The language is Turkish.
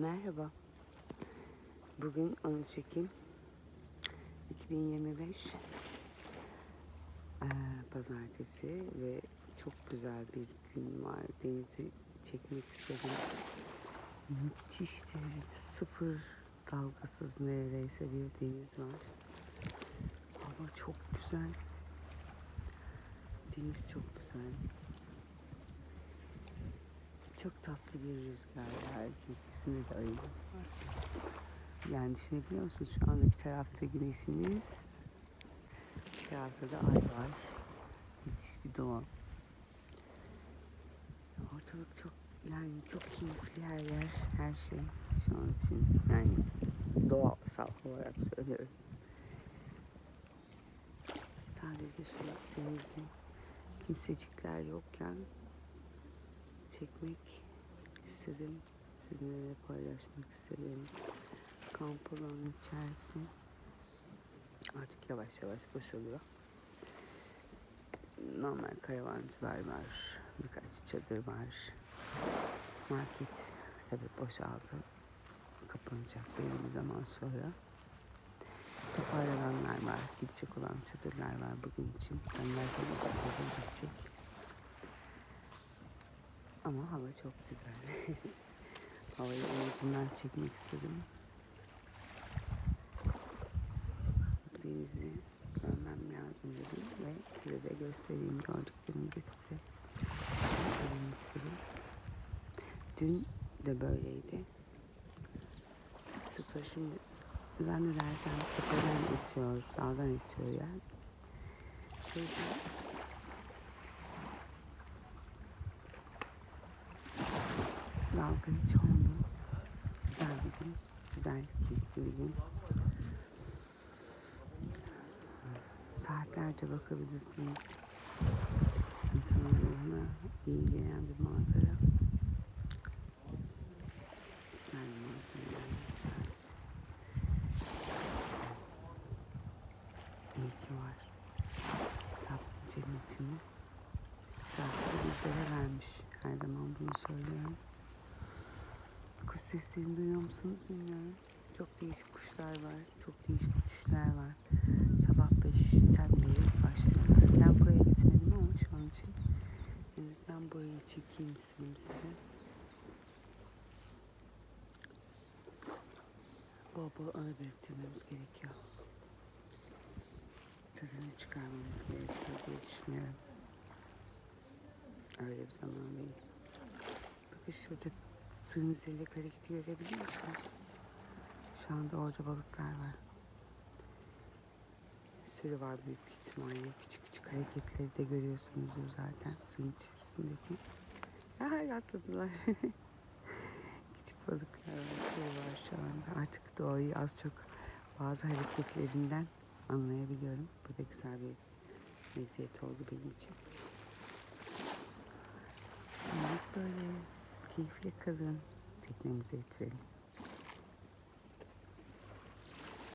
Merhaba. Bugün 13 Ekim 2025 eee, Pazartesi ve çok güzel bir gün var. Denizi çekmek istedim. Müthiş derecede sıfır dalgasız neredeyse bir deniz var. Hava çok güzel. Deniz çok güzel. Çok tatlı bir rüzgar var. İkisinde de ayımız var. Yani düşünebiliyor musunuz? Şu anda bir tarafta güneşimiz, bir tarafta da ay var. Müthiş bir doğa. Ortalık çok yani çok keyifli her yer, her şey şu an için. Yani doğasal olarak söylüyorum. Sadece şu denizde kimsecikler yokken çekmek istedim. Sizinle paylaşmak istedim. Kamp alanı içerisi artık yavaş yavaş boşalıyor. Normal karavancılar var. Birkaç çadır var. Market tabi boşaldı. Kapanacak belli bir zaman sonra. Toparlananlar var. Gidecek olan çadırlar var bugün için. Onlar da gidecek. Ama hava çok güzel. Havayı en azından çekmek istedim. Denizi görmem lazım dedim ve size de göstereyim gördüklerimi de size. Dün de böyleydi. Sıfır şimdi zannedersem tepeden esiyor, dağdan esiyor yani. O hiç olmuyor. Güzel bir gün. Güzel, keyifli bir gün. Saatlerce bakabilirsiniz. İnsanın ruhuna iyi gelen bir manzara. Güzel bir manzara yani. İyi ki var. Rabbim cennetini şarkı bizlere vermiş. Her zaman bunu söylüyorum. Kuş seslerini duyuyor musunuz bilmiyorum. Çok değişik kuşlar var. Çok değişik düşler var. Sabah 5'ten beri başlıyorlar. Ben buraya gitmedim ama şu an için. O yüzden burayı çekeyim istedim size. Bol bol anı biriktirmemiz gerekiyor. Tadını çıkarmamız gerekiyor diye düşünüyorum. Öyle bir zamandayız. Bakın şurada suyun üzerindeki hareketi görebiliyor musunuz? Şu anda orada balıklar var. Sürü var büyük bir ihtimalle. Küçük küçük hareketleri de görüyorsunuzdur zaten suyun içerisindeki. Aha atladılar. küçük balıklar var, sürü var şu anda. Artık doğayı az çok bazı hareketlerinden anlayabiliyorum. Bu da güzel bir meziyet oldu benim için. Şimdilik böyle keyifle kalın. Teknemize getirelim.